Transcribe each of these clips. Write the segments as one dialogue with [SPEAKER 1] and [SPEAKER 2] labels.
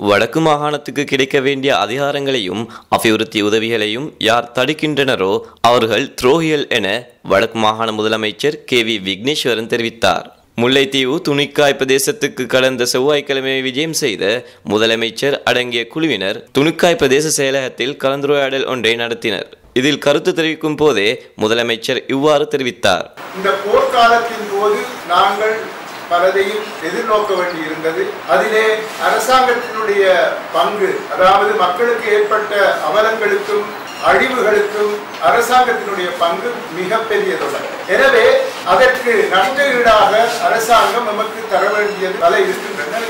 [SPEAKER 1] வடக்கு மாகாணத்துக்கு கிடைக்க வேண்டிய அதிகாரங்களையும் அபிவிருத்தி உதவிகளையும் யார் தடுக்கின்றனரோ அவர்கள் துரோகிகள் என வடக்கு மாகாண முதலமைச்சர் கே வி விக்னேஸ்வரன் தெரிவித்தார். முல்லைத்தீவு துணிக்காய் பிரதேசத்துக்கு கடந்த செவ்வாய்க்கிழமை விஜயம் செய்த முதலமைச்சர் அடங்கிய குழுவினர் துணிக்காய் பிரதேச செயலகத்தில் கலந்துரையாடல் ஒன்றை நடத்தினர். இதில் கருத்து தெரிவிக்கும் போதே முதலமைச்சர் இவ்வாறு தெரிவித்தார்.
[SPEAKER 2] இந்த போர்க்காலத்தின் போது நாங்கள் பலதையும் எதிர்நோக்க வேண்டி இருந்தது. அதிலே அரசாங்கத்தினுடைய பங்கு அதாவது மக்களுக்கு ஏற்பட்ட அவலங்களுக்கும் அழிவுகளுக்கும் அரசாங்கத்தினுடைய பங்கு மிக மிகப்பெரியதுள்ளது எனவே அதற்கு நஷ்ட ஈடாக அரசாங்கம் நமக்கு தர வேண்டியது பல இருக்கின்றன.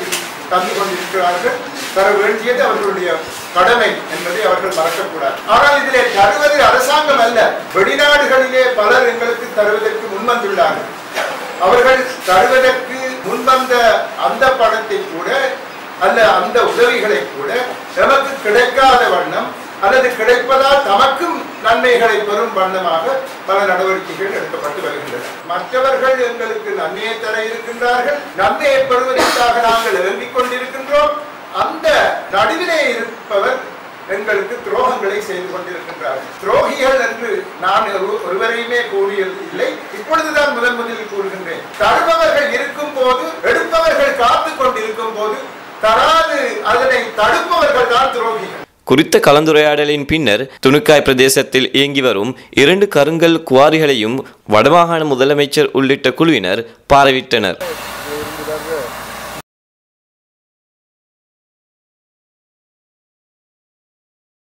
[SPEAKER 2] தந்து கொண்டிருக்கிறார்கள். தர வேண்டியது அவர்களுடைய கடமை என்பதை அவர்கள் மறக்கக்கூடாது. ஆனால் இதிலே தருவது அரசாங்கம் அல்ல. வெளிநாடுகளிலே பலர் எங்களுக்கு தருவதற்கு முன்வந்துள்ளார்கள். அவர்கள் தருவதற்கு முன்வந்த அந்த பணத்தை கூட அல்ல அந்த உதவிகளை கூட நமக்கு கிடைக்காத வண்ணம் அல்லது கிடைப்பதால் தமக்கும் நன்மைகளை பெறும் வண்ணமாக பல நடவடிக்கைகள் எடுக்கப்பட்டு வருகின்றன. மற்றவர்கள் எங்களுக்கு நன்மையை தர இருக்கின்றார்கள். நன்மையை பெறுவதற்காக நாங்கள் எழுப்பிக் கொண்டிருக்கின்றோம். அந்த நடுவிலே இருப்பவர் எங்களுக்கு துரோகங்களை செய்து கொண்டிருக்கின்றார்கள் துரோகிகள் என்று நான் ஒரு- ஒருவரையுமே கூறியது இல்லை இப்பொழுதுதான் முதன் முதலில் கூறுகின்றேன்.
[SPEAKER 1] குறித்த கலந்துரையாடலின் பின்னர் துணுக்காய் பிரதேசத்தில் இயங்கி வரும் இரண்டு கருங்கல் குவாரிகளையும் வடமாகாண முதலமைச்சர் உள்ளிட்ட குழுவினர் பார்வையிட்டனர்.